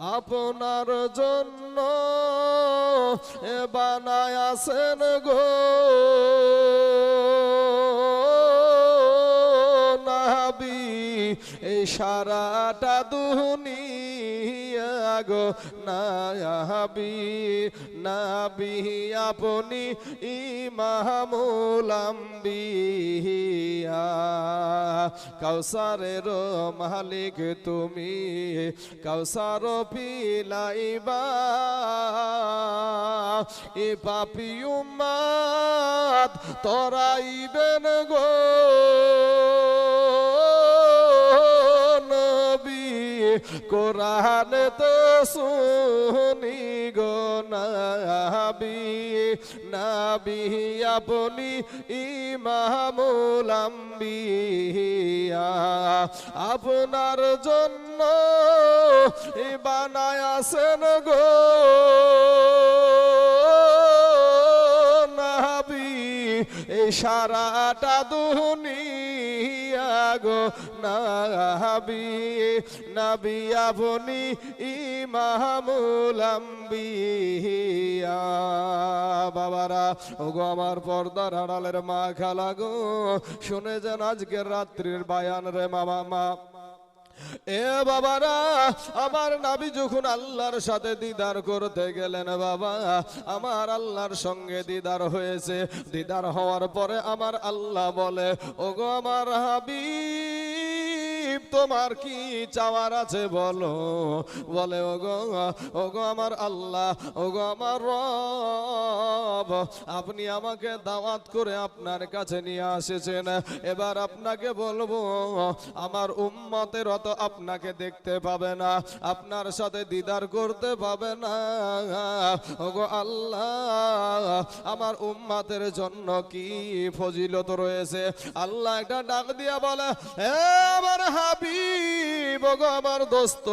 আপনার জন্য এ বানায় আসেন গো। নাহাবি এই সারাটা দুনিয়া গো নাবি নাবি আপনি ইমামুল আম্বিয়া। কাউসারের মালিক তুমি কাউসার পিলাইবা এ পাপি উম্মাদ তরাইবেন গো। কোরআন তো শুনি গো নাবি নাবি আপনি ইমামুল আপনার জন্য বানায় আসেন গো নাবি, এই সারাটা দুনিয়া গো নাবি নাবি আপনি ইমামুল আম্বিয়া। বাবারা, ওগো আমার পর্দার আড়ালের মা খালা গো শুনে যান আজকের রাত্রির বায়ান রে মামা মা? এ বাবারা, আমার নাবি যখন আল্লাহর সাথে দিদার করতে গেলেন বাবা, আমার আল্লাহর সঙ্গে দিদার হয়েছে। দিদার হওয়ার পরে আমার আল্লাহ বলে, ওগো আমার হাবিব তোমার কি চাওয়ার আছে বলো? বলে, ওগো ওগো আমার আল্লাহ, ওগো আমার রব, আপনি আমাকে দাওয়াত করে আপনার কাছে নিয়ে আসেছেন। এবার আপনাকে বলব, আমার উম্মতের অত আপনাকে দেখতে পাবে না, আপনার সাথে দিদার করতে পাবে না। ওগো আল্লাহ, আমার উম্মাতের জন্য কি ফজিলত রয়েছে? আল্লাহ একটা ডাক দিয়া বলে হে আমার হাবিব দোস্ত।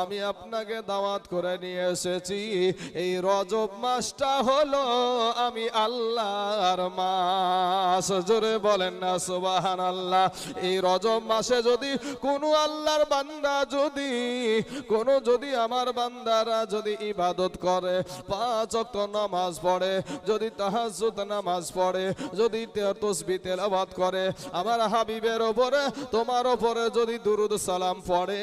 আমি আপনাকে দাওয়াত করে নিয়ে এসেছি। এই রজব মাসটা হলো আমি আল্লাহর মাস। জোরে বলেন না সুবাহান আল্লাহ এই রজব মাসে যদি কোনো আল্লাহর বান্দা যদি, কোনো যদি আমার বান্দারা যদি ইবাদত করে, পাঁচ অক্ত নামাজ পড়ে, যদি তাহাজ্জুদ নামাজ পড়ে, যদি তসবি তেলাওয়াত করে, আমার হাবিবের ওপরে তোমার ওপরে যদি দুরুদ সালাম পড়ে,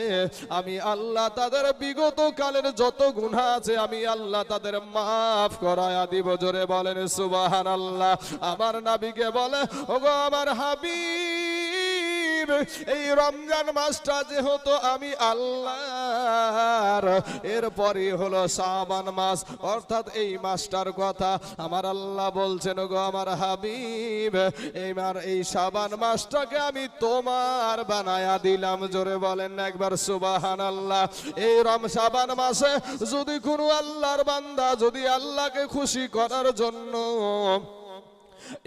আমি আল্লাহ তাদের বিগত কালের যত গুণা আছে, আমি আল্লাহ তাদের মাফ করায়া দিব। জোরে বলেন সুবাহান আল্লাহ আমার নাবিকে বলে, ওগো আমার হাবিব এই রমজান মাসটা যেহেতু আমি আল্লাহর এরপরে হলো শাবান মাস। অর্থাৎ এই মাসটার কথা আমার আল্লাহ বলছেন, গো আমার হাবিব, এইবার এই সাবান মাসটাকে আমি তোমার বানায়া দিলাম। জোরে বলেন একবার সুবাহান আল্লাহ এই রম, সাবান মাসে যদি কোনো আল্লাহর বান্দা যদি আল্লাহকে খুশি করার জন্য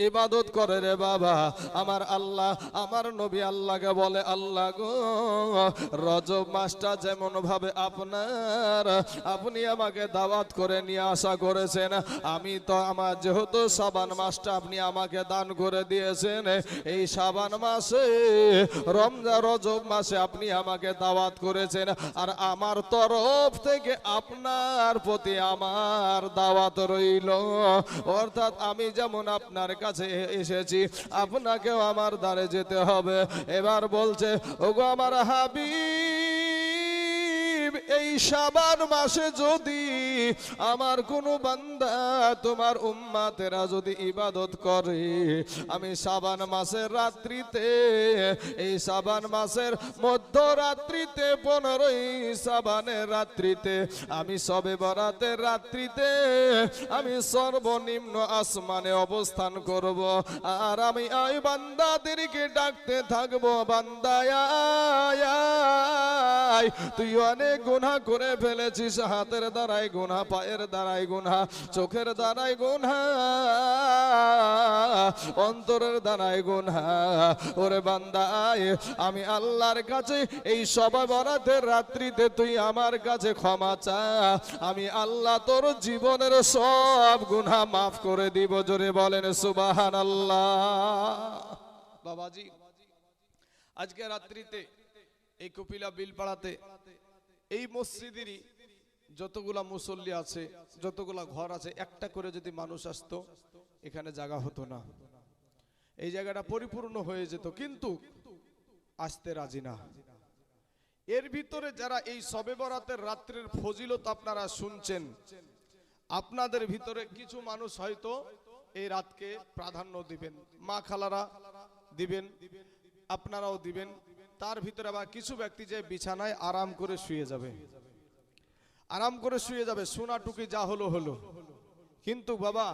ইবাদত করে রে বাবা। আমার আল্লাহ, আমার নবী আল্লাহকে বলে, আল্লাহ গো, রজব মাসটা যেমন ভাবে আপনার, আপনি আমাকে দাওয়াত করে নিয়ে আসা করেছেন। আমি তো আমার যেহেতু সাবান মাসটা আপনি আমাকে দান করে দিয়েছেন, এই সাবান মাসে, রমজা, রজব মাসে আপনি আমাকে দাওয়াত করেছেন। আর আমার তরফ থেকে আপনার প্রতি আমার দাওয়াত রইল। অর্থাৎ আমি যেমন আপনার কাছে এসেছি আপনাকেও আমার দ্বারে যেতে হবে। এবার বলছে ওগো আমার হাবিব এই সাবান মাসে যদি আমার কোনো বান্দা তোমার উম্মাতেরা যদি ইবাদত করে আমি সাবান মাসের রাত্রিতে এই সাবান মাসের মধ্যরাত্রিতে পনেরোই সাবানের রাত্রিতে আমি সবে বরাতের রাত্রিতে আমি সর্বনিম্ন আসমানে অবস্থান করব আর আমি আই বান্দাদেরকে ডাকতে থাকব বান্দায়। তুই অনেক গুনাহ করে ফেলেছিস, হাতের দ্বারাই গুনাহ, পায়ের দ্বারাই গুনাহ, চোখের দ্বারাই গুনাহ, অন্তরের দ্বারাই গুনাহ। ওরে বান্দা আয় আমি আল্লাহর কাছে এই সবাই বরাতের রাত্রিতে তুই আমার কাছে ক্ষমা চা। আমি আল্লাহ তোর জীবনের সব গুনাহ মাফ করে দিব, জোরে বলেন সুবাহান আল্লাহ বাবাজি, আজকে রাত্রিতে এই কপিলা বিল পাড়াতে এই মসজিদেরই যতগুলা মুসল্লি আছে, যতগুলা ঘর আছে, একটা করে যদি মানুষ আসতো, এখানে জায়গা হতো না। এই জায়গাটা পরিপূর্ণ হয়ে যেত, কিন্তু আসতে রাজি না। এর ভিতরে যারা এই সবে বরাতের রাত্রের ফজিলত আপনারা শুনছেন, আপনাদের ভিতরে কিছু মানুষ হয়তো এই রাতকে প্রাধান্য দিবেন। মা খালারা দিবেন, আপনারাও দিবেন। তার ভিতরে আবার কিছু ব্যক্তি যে বিছানায় আরাম করে শুয়ে যাবে। আরাম করে শুয়ে যাবে সোনাটুকি যা হলো হলো। কিন্তু বাবা,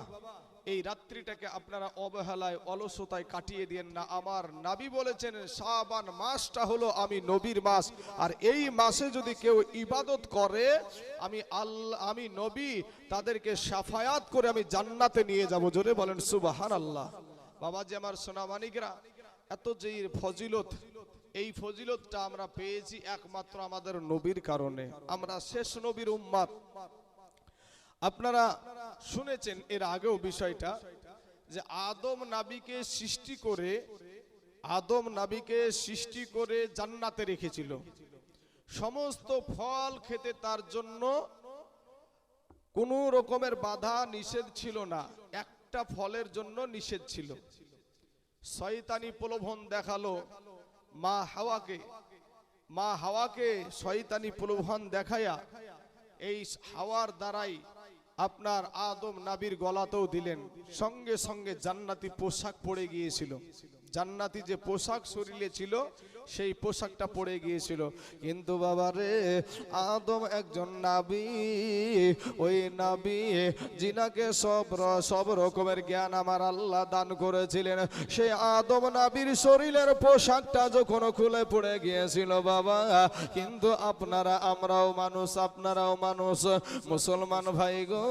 এই রাত্রিটাকে আপনারা অবহেলায়, অলসতায় কাটিয়ে দিয়েন না। আমার নাবি বলেছেন, শাবান মাসটা হলো আমি নবীর মাস। আর এই মাসে যদি কেউ ইবাদত করে, আমি আল্লাহ, আমি নবী, তাদেরকে সাফায়াত করে আমি জান্নাতে নিয়ে যাব। জোরে বলেন সুবাহান আল্লাহ বাবা যে আমার সোনামানিকরা এত যে ফজিলত এই ফজিলতটা আমরা পেয়েছি একমাত্র আমাদের নবীর কারণে। আমরা শেষ নবীর উম্মাদ। আপনারা শুনেছেন এর আগেও বিষয়টা যে আদম নাবিকে সৃষ্টি করে, আদম নাবিকে সৃষ্টি করে জান্নাতে রেখেছিল। সমস্ত ফল খেতে তার জন্য কোনো রকমের বাধা নিষেধ ছিল না, একটা ফলের জন্য নিষেধ ছিল। শয়তানি প্রলোভন দেখাল মা হাওয়াকে মা হাওয়াকে শয়তানি প্রলোভন দেখাইয়া এই হাওয়ার দ্বারাই আপনার আদম নাবির গলাতেও দিলেন। সঙ্গে সঙ্গে জান্নাতি পোশাক পড়ে গিয়েছিল। জান্নাতি যে পোশাক শরীরে ছিল সেই পোশাকটা পড়ে গিয়েছিল। কিন্তু বাবা রে, আদম একজন নাবি। ওই নাবি জিনাকে সব সব রকমের জ্ঞান আমার আল্লাহ দান করেছিলেন। সেই আদম নাবির শরীরের পোশাকটা যখন খুলে পড়ে গিয়েছিল বাবা, কিন্তু আপনারা, আমরাও মানুষ, আপনারাও মানুষ। মুসলমান ভাই গো,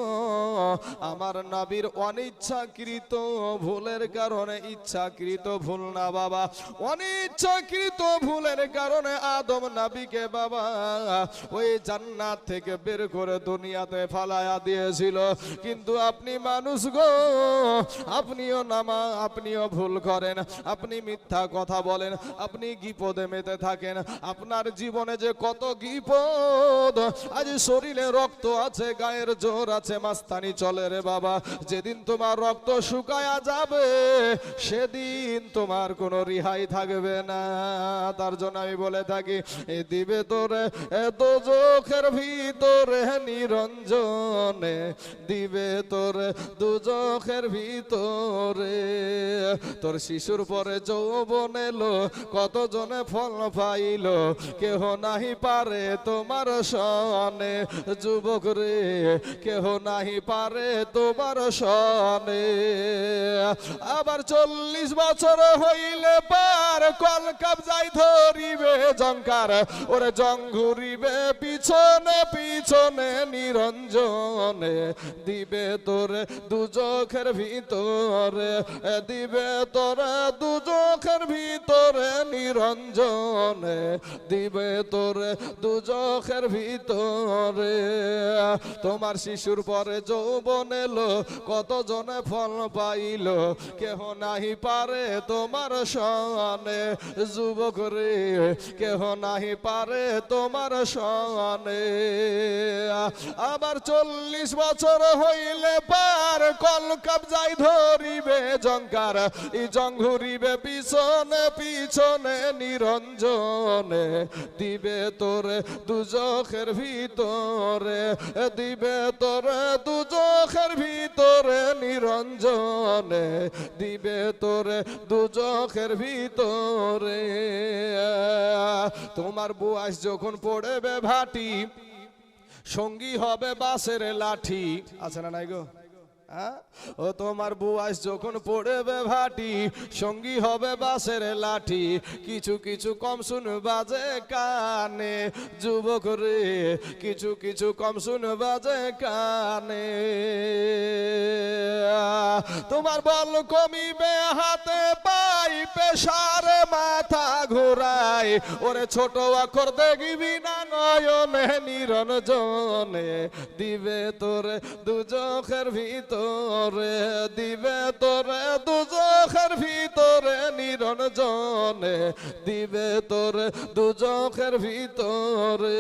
আমার নাবির অনিচ্ছাকৃত ভুলের কারণে ইচ্ছাকৃত ভুল না বাবা। অনিচ্ছাকৃত ভুলের কারণে আদম নাবিকে বাবা ওই জান্নাত থেকে বের করে দুনিয়াতে ফালায়া দিয়েছিল। কিন্তু আপনি মানুষ গো, আপনিও নামা, আপনিও ভুল করেন, আপনি মিথ্যা কথা বলেন, আপনি গিপদে মেতে থাকেন, আপনার জীবনে যে কত গিপদ, আজ শরীরে রক্ত আছে, গায়ের জোর আছে, মাস্তানি চলে রে বাবা, যেদিন তোমার রক্ত শুকায়া যাবে, সেদিন তোমার কোনো রিহাই থাকবে না। তার জন্য আমি বলে থাকি দিবে তোরে এত চোখের ভিতরে নিরঞ্জনে, দিবে তোরে দু চোখের ভিতরে। তোর শিশুর পরে যৌবন এলো, কতজনে ফল পাইল, কেহ নাহি পারে তোমার সনে। যুবক রে, কেহ নাহি পারে তোমার সনে। আবার চল্লিশ বছর হইলে পার কল কাবজাই ধরিবে জঙ্কার ওরে জং ঘুরিবে পিছনে পিছনে নিরঞ্জনে। দিবে তোরে দু চোখের ভিতরে দিবে তোরে দু চোখের ভিতরে নিরঞ্জনে। দিবে তোরে দু চোখের ভিতরে। তোমার শিশুর পরে যৌবন এলো কত জনে ফল পাইল, কেহ নাহি পারে তোমার সনে। যুবক রে কেহ নাহি পারে তোমার সনে। আবার চল্লিশ বছর হইলে পার কল কাবজাই ধরিবে জঙ্কার ই জং ঘুরিবে পিছনে পিছনে নিরঞ্জনে। দিবে তোরে দু চোখের ভিতরে, দিবে তোরে দু চোখের ভিতরে নিরঞ্জনে। দিবে তোরে দু চোখের ভিতরে। তোমার বুয়াস যখন পড়বে ভাটি সঙ্গী হবে বাসের লাঠি আছে না নাই গো? ও তোমার বুয়াস যখন পড়বে ভাটি, সঙ্গী হবে বাসের লাঠি। কিছু কিছু কম শুন বাজে কানে, যুবক রে, কিছু কিছু কম শুন বাজে কানে। তোমার বল কমিবে হাতে পাই, পেশারে মাথা ঘোরাই। ওরে ছোট অক্ষর দেখিবি না নয়নে, নিরঞ্জনে। দিবে তোর দু চোখের ভিতর ভিতরে দিবে তোরে দুজখের ভিতরে নিরঞ্জনে দিবে তোরে দুজখের ভিতরে।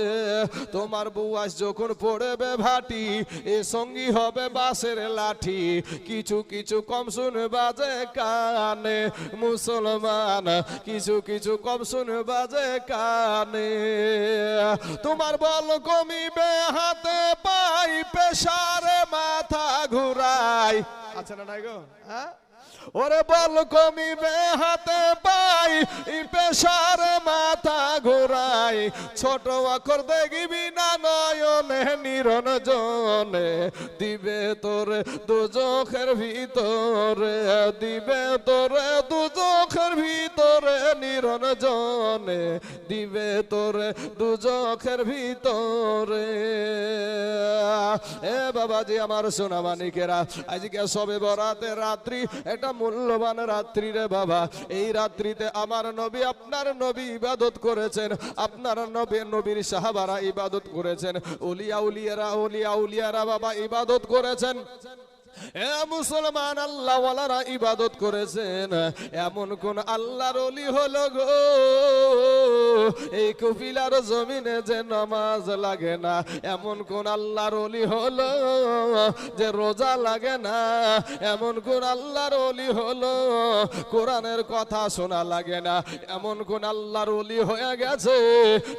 তোমার বুয়াস যখন পড়বে ভাটি, এ সঙ্গী হবে বাসের লাঠি। কিছু কিছু কম শুনে বাজে কানে, মুসলমান, কিছু কিছু কম শুনে বাজে কানে। তোমার বল কমিবে হাতে পাই পেশারে মাথা ঘুরাই আচ্ছা না নাই গো। হ্যাঁ? ওরে বল কমিবে হাতে পাই, ই পেশার মাথা ঘোরাই। ছোট অক্ষর দেখবি না নয়নে নিরঞ্জনে দিবে তোরে দুজখের ভিতরে, দিবে তোরে দুজখের ভিতরে নিরঞ্জনে দিবে তোরে দুজখের ভিতরে। এ বাবাজি, আমার সোনা মানিকেরা আজকে সবে বরাতে রাত্রি, এটা মূল্যবান রাত্রি রে বাবা। এই রাত্রিতে আমার নবী আপনার নবী ইবাদত করেছেন। আপনার নবী নবীর সাহাবারা ইবাদত করেছেন। উলিয়া উলিয়ারা উলিয়া উলিয়ারা বাবা ইবাদত করেছেন। এ মুসলমান আল্লাহওয়ালারা ইবাদত করেছেন। এমন কোন আল্লাহর অলি হলো গো। এই কপিলার জমিনে যে নামাজ লাগে না, এমন কোন আল্লাহর অলি হলো যে রোজা লাগে না, এমন কোন আল্লাহর অলি হলো কোরআনের কথা শোনা লাগে না, এমন কোন আল্লাহর অলি হয়ে গেছে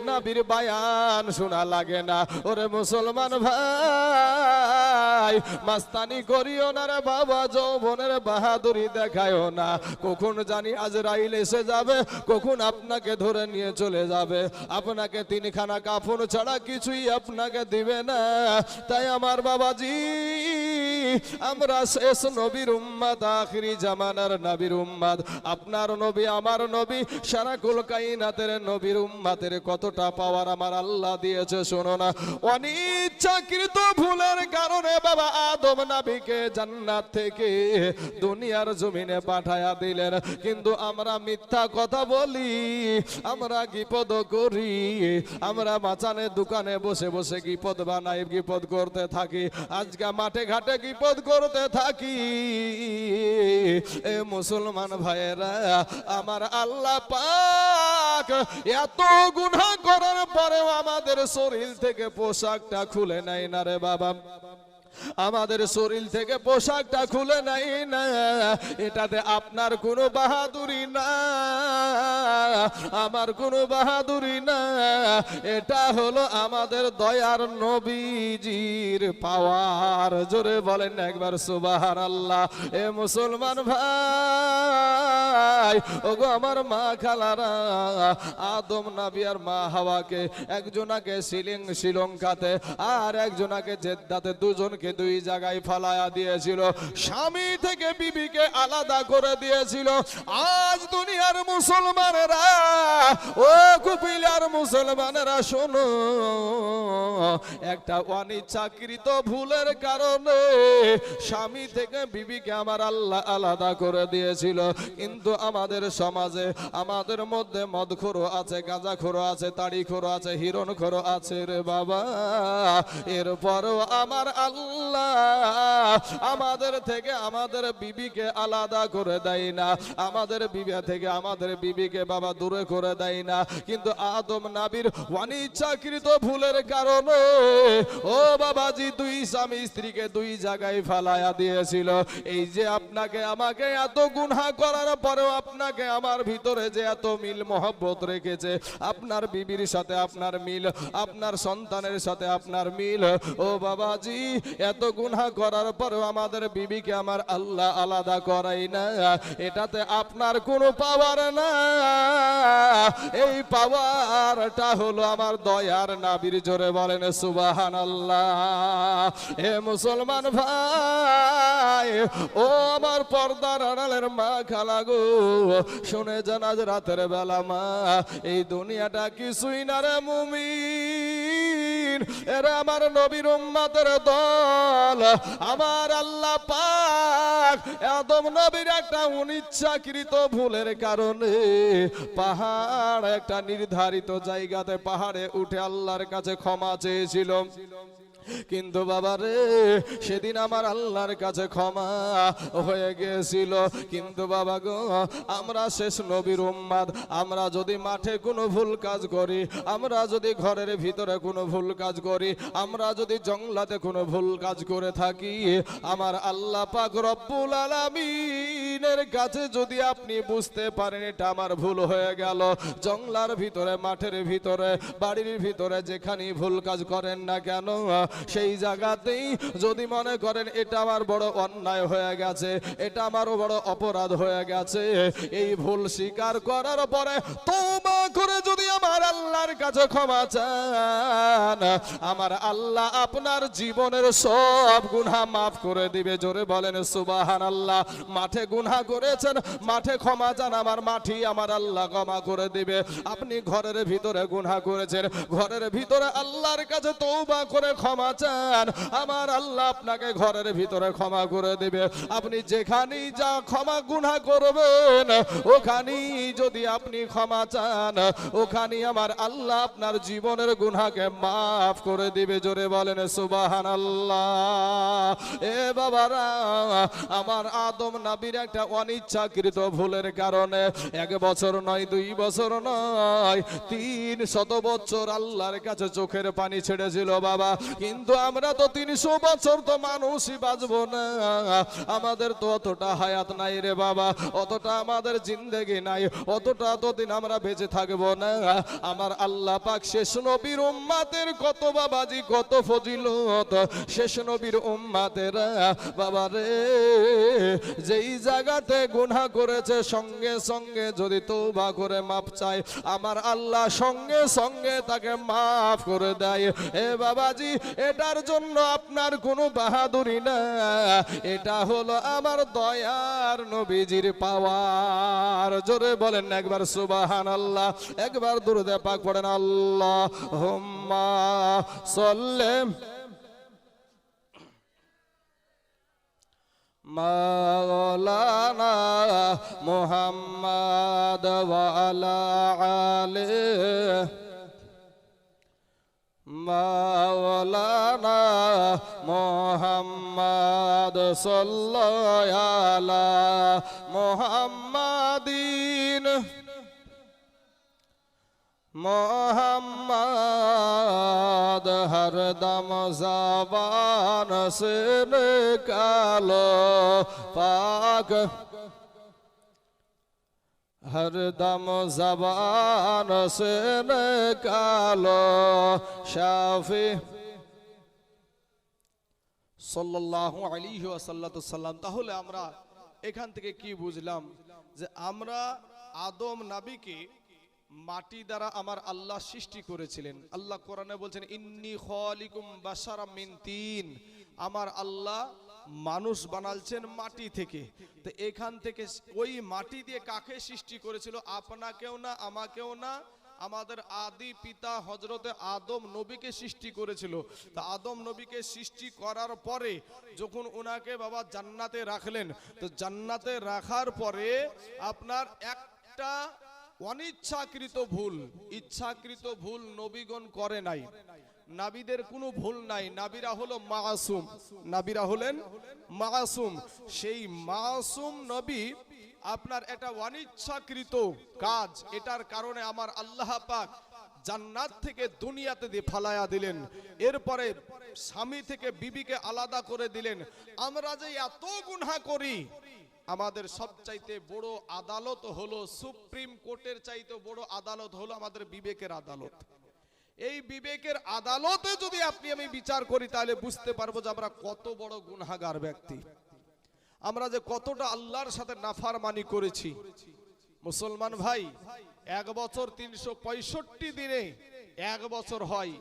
নাবির বায়ান শোনা লাগে না। ওরে মুসলমান ভাই, মাস্তানি করিও না রে বাবা, যৌবনের বাহাদুরি দেখায়ও না। কখন জানি আজ রাইল এসে যাবে, কখন আপনাকে ধরে নিয়ে চলে যাবে। আপনাকে তিনখানা কাফন ছাড়া কিছুই আপনাকে দিবে না। তাই আমার বাবাজি আমরা শেষ নবীর উম্মাদ, আখিরি জামানার নবীর উম্মাদ। আপনার নবী, আমার নবী, সারা কাইনাতের নবীর উম্মাদের কতটা পাওয়ার আমার আল্লাহ দিয়েছে, শোনো না। অনিচ্ছাকৃত ভুলের কারণে বাবা আদম নাবিকে জান্নাত থেকে দুনিয়ার জমিনে পাঠায়া দিলেন। কিন্তু আমরা মিথ্যা কথা বলি, আমরা বিপদ করি, আমরা মাচানে দোকানে বসে বসে বিপদ বানাই বিপদ করতে থাকি। আজকে মাঠে ঘাটে বিপদ করতে থাকি। এ মুসলমান ভাইয়েরা, আমার আল্লাহ পাক এত গুনাহ করার পরেও আমাদের শরীর থেকে পোশাকটা খুলে নেয় না রে বাবা। আমাদের শরীর থেকে পোশাকটা খুলে নাই না। এটাতে আপনার কোনো বাহাদুরি না। আমার কোনো বাহাদুরি না। এটা হলো আমাদের দয়ার নবীজির পাওয়ার। জোরে বলেন একবার সুবাহার আল্লাহ এ মুসলমান ভাই, ওগো আমার মা খালারা, আদম নাবি আর মা হাওয়াকে, একজনাকে শিলিং শ্রীলঙ্কাতে আর একজনাকে জেদ্দাতে, দুজনকে দুই জায়গায় ফালায়া দিয়েছিল। স্বামী থেকে বিবিকে আলাদা করে দিয়েছিল। আজ দুনিয়ার মুসলমানেরা, ও কুপিলার মুসলমানেরা, শোনো, একটা অনিচ্ছাকৃত ভুলের কারণে স্বামী থেকে বিবিকে আমার আল্লাহ আলাদা করে দিয়েছিল। কিন্তু আমাদের সমাজে, আমাদের মধ্যে মদখোরো আছে, গাঁজাখোরো আছে, তাড়িখোরো আছে, হিরণখোরো আছে রে বাবা। এরপরও আমার আল্লাহ আমাদের থেকে আমাদের বিবিকে আলাদা করে দেয় না। আমাদের বিবি থেকে আমাদের বিবিকে বাবা দূরে করে দেয় না। কিন্তু আদম নাবির অনিচ্ছাকৃত ভুলের কারণে, ও বাবাজি, দুই স্বামী স্ত্রীকে দুই জায়গায় ফালায়া দিয়েছিল। এই যে আপনাকে, আমাকে এত গুনহা করার পরেও আপনাকে আমার ভিতরে যে এত মিল মহব্বত রেখেছে, আপনার বিবির সাথে আপনার মিল, আপনার সন্তানের সাথে আপনার মিল, ও বাবাজি এত গুনহা করার পরেও আমাদের বিবিকে আমার আল্লাহ আলাদা করাই না। এটাতে আপনার কোনো পাওয়ার না। এই পাওয়ারটা হলো আমার দয়ার নাবির জোরে বলেন সুবাহান আল্লাহ এ মুসলমান ভাই, ও আমার পর্দার আড়ালের মা খালা গো। শুনে জানাজ রাতের বেলা মা, এই দুনিয়াটা কিছুই না রে মুমিন। এরা আমার নবীর উম্মাতের দল। আমার আল্লাহ পাক আদম নবীর একটা অনিচ্ছাকৃত ভুলের কারণে পাহাড় একটা নির্ধারিত জায়গাতে পাহাড়ে উঠে আল্লাহর কাছে ক্ষমা চেয়েছিল। কিন্তু বাবা রে, সেদিন আমার আল্লাহর কাছে ক্ষমা হয়ে গিয়েছিল। কিন্তু বাবা গো, আমরা শেষ নবীর উম্মাদ, আমরা যদি মাঠে কোনো ভুল কাজ করি, আমরা যদি ঘরের ভিতরে কোনো ভুল কাজ করি, আমরা যদি জংলাতে কোনো ভুল কাজ করে থাকি, আমার আল্লাহ পাক রব্বুল আলামিনের কাছে যদি আপনি বুঝতে পারেন, এটা আমার ভুল হয়ে গেল। জংলার ভিতরে, মাঠের ভিতরে, বাড়ির ভিতরে যেখানেই ভুল কাজ করেন না কেন সেই জায়গাতেই যদি মনে করেন এটা আমার বড় অন্যায় হয়ে গেছে, এটা আমারও বড় অপরাধ হয়ে গেছে, এই ভুল স্বীকার করার পরে তোমা করে যদি আমার আল্লাহর কাছে ক্ষমা চান, আমার আল্লাহ আপনার জীবনের সব গুনাহ মাফ করে দিবে। জোরে বলেন সুবাহান আল্লাহ মাঠে গুনাহ করেছেন, মাঠে ক্ষমা চান, আমার মাঠি আমার আল্লাহ ক্ষমা করে দিবে। আপনি ঘরের ভিতরে গুনাহ করেছেন, ঘরের ভিতরে আল্লাহর কাছে তৌবা করে ক্ষমা চান, আমার আল্লাহ আপনাকে ঘরের ভিতরে ক্ষমা করে দিবে। আপনি যেখানেই যা ক্ষমা গুনাহ করবেন, ওখানেই যদি আপনি ক্ষমা চান ওখানেই আমার আল্লাহ আপনার জীবনের গুনাহকে মাফ করে দিবে। জোরে বলেন সুবাহান আল্লাহ এ বাবারা, আমার আদম নাবির একটা অনিচ্ছাকৃত ভুলের কারণে এক বছর নয়, দুই বছর নয়, তিন শত বছর আল্লাহর কাছে চোখের পানি ছেড়েছিল বাবা। কিন্তু আমরা তো তিনশো বছর তো মানুষই বাঁচবো না। আমাদের তো অতটা হায়াত নাই রে বাবা, অতটা আমাদের জিন্দেগি নাই, অতটা ততদিন আমরা বেঁচে থাকব না। আমার আল্লাহ পাক শেষ নবীর উম্মাতের কত বাবাজি, কত ফজিলত। শেষ নবীর উম্মাতেরা বাবা রে যেই জায়গাতে গুনাহ করেছে, সঙ্গে সঙ্গে যদি তৌবা করে মাপ চায়, আমার আল্লাহ সঙ্গে সঙ্গে তাকে মাফ করে দেয়। এ বাবাজি, এটার জন্য আপনার কোনো বাহাদুরি না। এটা হলো আমার দয়ার নবীজির পাওয়ার। জোরে বলেন একবার সুবাহান আল্লাহ একবার দুরুদে পাক পড়েন আল্লাহ হুম্মা সল্লেম মাওলানা মুহাম্মদ ওয়ালা আলে মাওলানা মুহাম্মদ সাল্লাল্লাহু মুহাম্মাদিন। মোহাম্মদ হরদম জবান সে কালো পাক। হরদম জবান সে কালো শাফি। সাল্লাহ আলী সাল্লাম। তাহলে আমরা এখান থেকে কি বুঝলাম? যে আমরা আদম নাবিকে মাটি দ্বারা আমার আল্লাহ সৃষ্টি করেছিলেন। আল্লাহ কোরআনে বলছেন, ইন্নি খালিকুম বাশারাম মিন তিন। আমার আল্লাহ মানুষ বানালছেন মাটি থেকে। তো এখান থেকে ওই মাটি দিয়ে কাকে সৃষ্টি করেছিল? আপনাকেও না, আমাকেও না। আমাদের আদি পিতা হজরতে আদম নবীকে সৃষ্টি করেছিল। তা আদম নবীকে সৃষ্টি করার পরে যখন ওনাকে বাবা জান্নাতে রাখলেন, তো জান্নাতে রাখার পরে আপনার একটা অনিচ্ছাকৃত ভুল, ইচ্ছাকৃত ভুল নবীগণ করে নাই। নাবিদের কোনো ভুল নাই। নাবিরা হলো মাসুম। নাবিরা হলেন মাসুম। সেই মাসুম নবী আপনার একটা অনিচ্ছাকৃত কাজ, এটার কারণে আমার আল্লাহ পাক জান্নাত থেকে দুনিয়াতে দিয়ে ফালায়া দিলেন। এরপরে স্বামী থেকে বিবিকে আলাদা করে দিলেন। আমরা যে এত গুনহা করি আমাদের সবচাইতে বড় আদালত হলো সুপ্রিম কোর্টের চাইতে বড় আদালত হলো আমাদের বিবেকের আদালত। এই বিবেকের আদালতে যদি আপনি আমি বিচার করি, তাহলে বুঝতে পারব যে আমরা কত বড় গুনহাগার ব্যক্তি। আমরা যে কতটা আল্লাহর সাথে নাফারমানি করেছি। মুসলমান ভাই, এক বছর তিনশো পঁয়ষট্টি দিনে এক বছর হয়।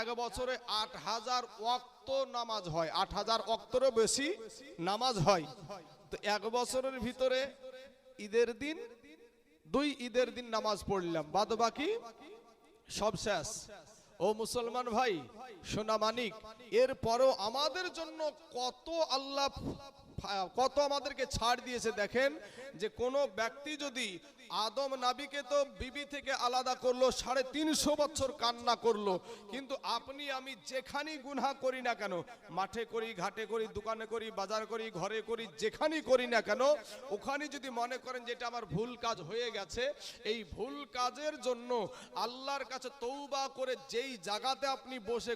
এক বছরে আট হাজার অক্ত নামাজ হয়। আট হাজার অক্তরও বেশি নামাজ হয়। তো এক বছরের ভিতরে ঈদের দিন, দুই ঈদের দিন নামাজ পড়লাম। বাদ বাকি সব শেষ। ও মুসলমান ভাই, সোনা মানিক এর পরও আমাদের জন্য কত আল্লাহ কত আমাদেরকে ছাড় দিয়েছে দেখেন যে কোনো ব্যক্তি যদি আদম নাবিকে তো বিবি থেকে আলাদা করল, সাড়ে তিনশো বছর কান্না করল। কিন্তু আপনি, আমি যেখানেই গুনহা করি না কেন, মাঠে করি, ঘাটে করি, দোকানে করি, বাজার করি, ঘরে করি, যেখানেই করি না কেন, ওখানে যদি মনে করেন যেটা আমার ভুল কাজ হয়ে গেছে, এই ভুল কাজের জন্য আল্লাহর কাছে তৌবা করে যেই জায়গাতে আপনি বসে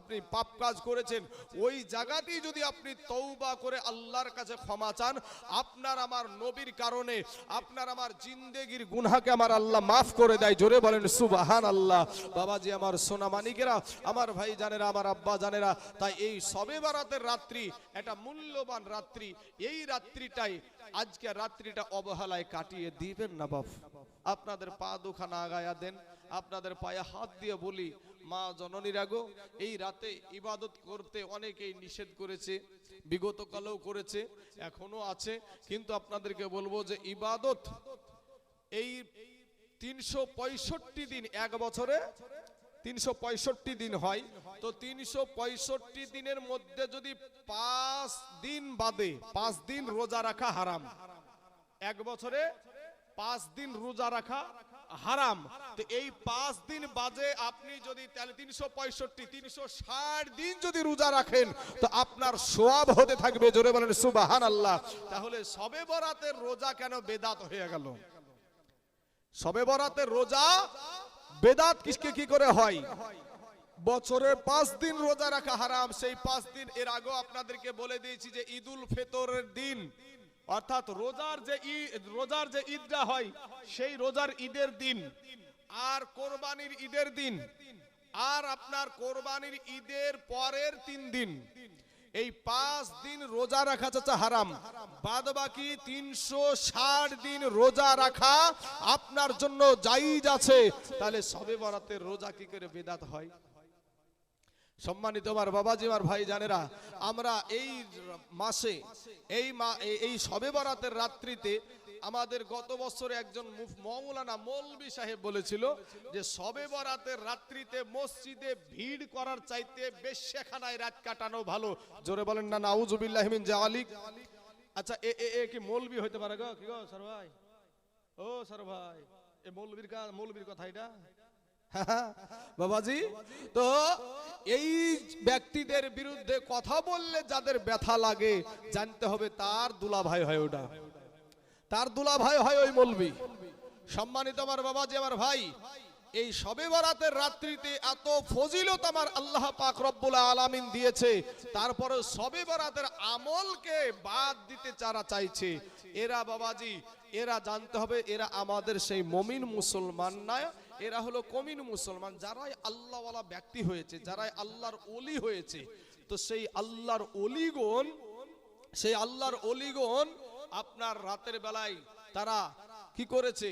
আপনি পাপ কাজ করেছেন, ওই জায়গাতেই যদি আপনি তৌবা করে আল্লাহর কাছে ক্ষমা চান, আপনার আমার নবীর কারণে, আপনার আমার জিন্দেগির গুনহাকে আমার আল্লাহ মাফ করে দেয়। জোরে বলেন সুবাহান আল্লাহ বাবাজি, আমার সোনা মানিকেরা, আমার ভাই জানেরা, আমার আব্বা জানেরা, তাই এই সবে বারাতের রাত্রি, একটা মূল্যবান রাত্রি, এই রাত্রিটাই আজকে রাত্রিটা অবহেলায় কাটিয়ে দিবেন না বাপ। আপনাদের পা দুখানা আগায়া দেন, আপনাদের পায়ে হাত দিয়ে বলি, মা জননীরা গো, এই রাতে ইবাদত করতে অনেকেই নিষেধ করেছে, বিগত কালেও করেছে, এখনও আছে, কিন্তু আপনাদেরকে বলব যে ইবাদত এই তিনশো পঁয়ষট্টি দিন এক বছরে তিনশো পঁয়ষট্টি দিন হয়। তো তিনশো পঁয়ষট্টি দিনের মধ্যে যদি পাঁচ দিন বাদে, পাঁচ দিন রোজা রাখা হারাম। এক বছরে পাঁচ দিন রোজা রাখা হারাম। তো এই পাঁচ দিন বাজে আপনি যদি তাহলে তিনশো পঁয়ষট্টি, তিনশো ষাট দিন যদি রোজা রাখেন, তো আপনার সোয়াব হতে থাকবে। জোরে বলেন সুবাহান আল্লাহ তাহলে সবে বরাতের রোজা কেন বেদাত হয়ে গেল? সবে বরাতের রোজা, বেদাত কিসকে কি করে হয়? বছরে পাঁচ দিন রোজা রাখা হারাম। সেই পাঁচ দিন এর আগেও আপনাদেরকে বলে দিয়েছি যে ঈদুল ফেতরের দিন। অর্থাৎ রোজার যে ঈদ, রোজার যে ঈদটা হয়, সেই রোজার ঈদের দিন। আর কোরবানির ঈদের দিন। আর আপনার কোরবানির ঈদের পরের তিন দিন। এই পাঁচ দিন রোজা রাখা চাচা হারাম। বাদ বাকি তিনশো ষাট দিন রোজা রাখা আপনার জন্য জাইজ আছে। তাহলে সবে বরাতের রোজা কি করে বেদাত হয়? সম্মানিত আমার বাবাজি, আমার ভাই জানেরা আমরা এই মাসে, এই এই- সবে বরাতের রাত্রিতে আমাদের গত বছরে একজন মৌলানা মৌলবি সাহেব বলেছিল যে সবে বরাতের রাত্রিতে মসজিদে ভিড় করার চাইতে বেশেখানায় রাত কাটানো ভালো। জোরে বলেন না, নাউজুবিল্লাহ মিন জালিক। আচ্ছা এ, এ- কি মৌলবি হইতে পারে গো? কি গো স্যার ভাই? ও স্যার ভাই, এ মৌলবীর কা, মৌলবীর কথা এটা বাবাজি, তো এই ব্যক্তিদের বিরুদ্ধে কথা বললে যাদের ব্যথা লাগে, জানতে হবে তার দুলা ভাই হয় ওটা। তার দুলা ভাই হয় ওই মৌলবি। সম্মানিত আমার বাবাজি, আমার ভাই এই সবে বরাতের রাত্রিতে এত ফজিলত আমার আল্লাহ পাক রব্বুল আলামিন দিয়েছে। তারপরে সবে বরাতের আমলকে বাদ দিতে যারা চাইছে, এরা বাবাজি, এরা জানতে হবে এরা আমাদের সেই মমিন মুসলমান না, এরা হলো কমিন মুসলমান, যারাই আল্লাহওয়ালা ব্যক্তি হয়েছে, যারাই আল্লাহর অলি হয়েছে। তো সেই আল্লাহর অলিগণ সেই আল্লাহর অলিগণ আপনার রাতের বেলায় তারা কি করেছে?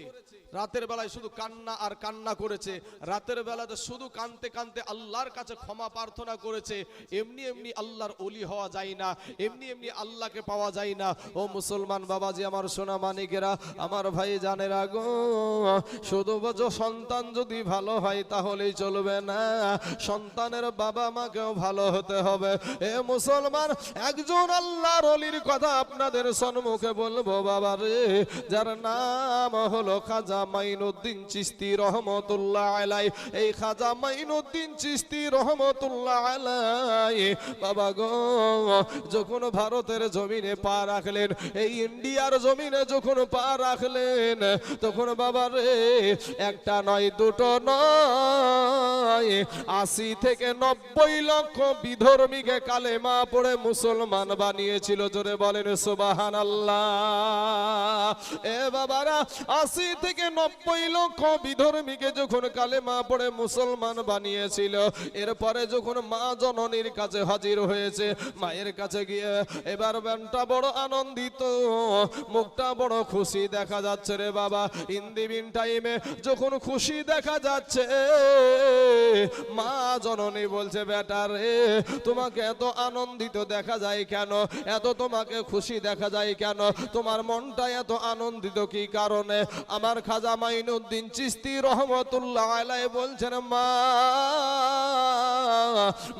রাতের বেলায় শুধু কান্না আর কান্না করেছে। রাতের বেলাতে শুধু কানতে কানতে আল্লাহর কাছে ক্ষমা প্রার্থনা করেছে, এমনি এমনি আল্লাহর অলি হওয়া যায় না, এমনি এমনি আল্লাহকে পাওয়া যায় না। ও মুসলমান বাবাজি, আমার সোনা মানিকেরা, আমার ভাই জানেরা গো, শুধু সন্তান যদি ভালো হয় তাহলেই চলবে না। সন্তানের বাবা মাকেও ভালো হতে হবে। এ মুসলমান, একজন আল্লাহর অলির কথা আপনাদের সম্মুখে বলব বাবা রে যার নাম হলো খাজা মাইনুদ্দিন চিস্তি রহমতুল্লাহ আলাই এই খাজা মাইনুদ্দিন চিস্তি রহমতুল্লাহ আলাই বাবা গো, যখন ভারতের জমিনে পা রাখলেন, এই ইন্ডিয়ার জমিনে যখন পা রাখলেন, তখন বাবা রে, একটা নয়, দুটো নয়, আশি থেকে নব্বই লক্ষ বিধর্মীকে কালেমা পড়ে মুসলমান বানিয়েছিল। জোরে বলেন সুবাহান আল্লাহ এ বাবারা আশি থেকে নব্বই লক্ষ বিধর্মীকে যখন কালেমা পড়ে মুসলমান বানিয়েছিল, এরপরে যখন মা জননীর কাছে হাজির হয়েছে, মায়ের কাছে গিয়ে এবার ব্যানটা বড় আনন্দিত, মুখটা বড় খুশি দেখা যাচ্ছে রে বাবা। ইন্দিবিন টাইমে যখন খুশি দেখা যাচ্ছে, মা জননী বলছে, বেটা রে, তোমাকে এত আনন্দিত দেখা যায় কেন? এত তোমাকে খুশি দেখা যায় কেন? তোমার মনটা এত আনন্দিত কি কারণে আমার খাজা মাইনুদ্দিন চিস্তি রহমতুল্লাহ আলাই বলছেন, মা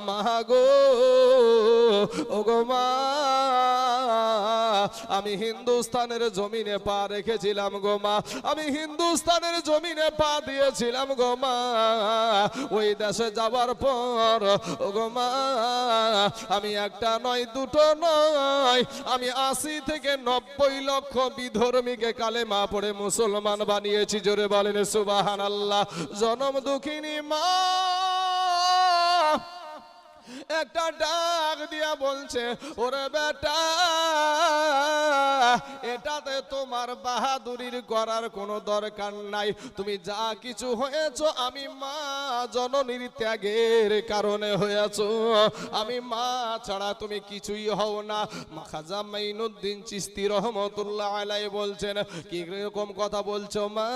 মা গো ও গো মা, আমি হিন্দুস্তানের জমিনে পা রেখেছিলাম গো মা, আমি হিন্দুস্তানের জমিনে পা দিয়েছিলাম গো মা, ওই দেশে যাবার পর ও গো মা, আমি একটা নয়, দুটো নয়, আমি আশি থেকে নব্বই লক্ষ বিধর্মীকে কালে মা মুসলমান বানিয়েছি জোরে বলেন সুবাহান আল্লাহ জনম দুঃখিনী মা। একটা ডাক দিয়া বলছে, ওরে বেটা, এটাতে তোমার বাহাদুরির করার কোনো দরকার নাই। তুমি যা কিছু হয়েছ, আমি মা জননীর ত্যাগের কারণে হয়েছ। আমি মা ছাড়া তুমি কিছুই হও না। খাজা মাইনুদ্দিন চিস্তি রহমতুল্লাহ আলাই বলছেন, কি রকম কথা বলছো মা?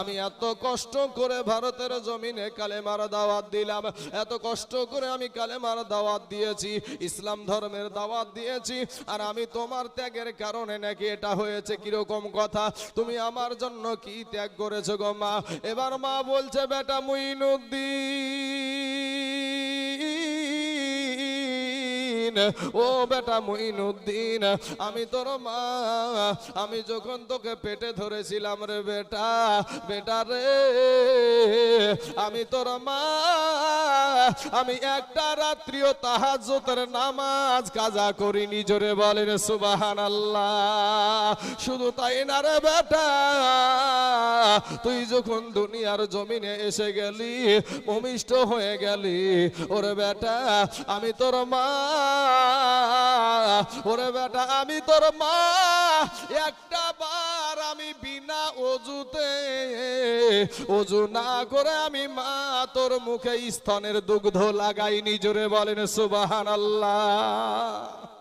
আমি এত কষ্ট করে ভারতের জমিনে কালেমার দাওয়াত দিলাম। এত কষ্ট করে আমি কালেমার দাওয়াত দিয়েছি, ইসলাম ধর্মের দাওয়াত দিয়েছি, আর আমি তোমার ত্যাগের কারণে নাকি এটা হয়েছে কীরকম কথা? তুমি আমার জন্য কি ত্যাগ করেছ গো মা? এবার মা বলছে, বেটা মুইনুদ্দিন। ও বেটা মুইনুদ্দিন আমি তোর মা, আমি যখন তোকে পেটে ধরেছিলাম রে বেটা বেটা রে, আমি তোর মা, আমি একটা রাত্রিও তাহাজ্জুদের নামাজ কাজা করিনি, জোরে বলেন সুবাহান আল্লাহ শুধু তাই না রে বেটা, তুই যখন দুনিয়ার জমিনে এসে গেলি, ভূমিষ্ঠ হয়ে গেলি, ওরে বেটা, আমি তোর মা ওরে বেটা, আমি তোর মা। একটা বার আমি বিনা অজুতে, অজু না করে আমি মা, তোর মুখে স্তনের দুগ্ধ লাগাইনি, জোরে বলেন সুবাহান আল্লাহ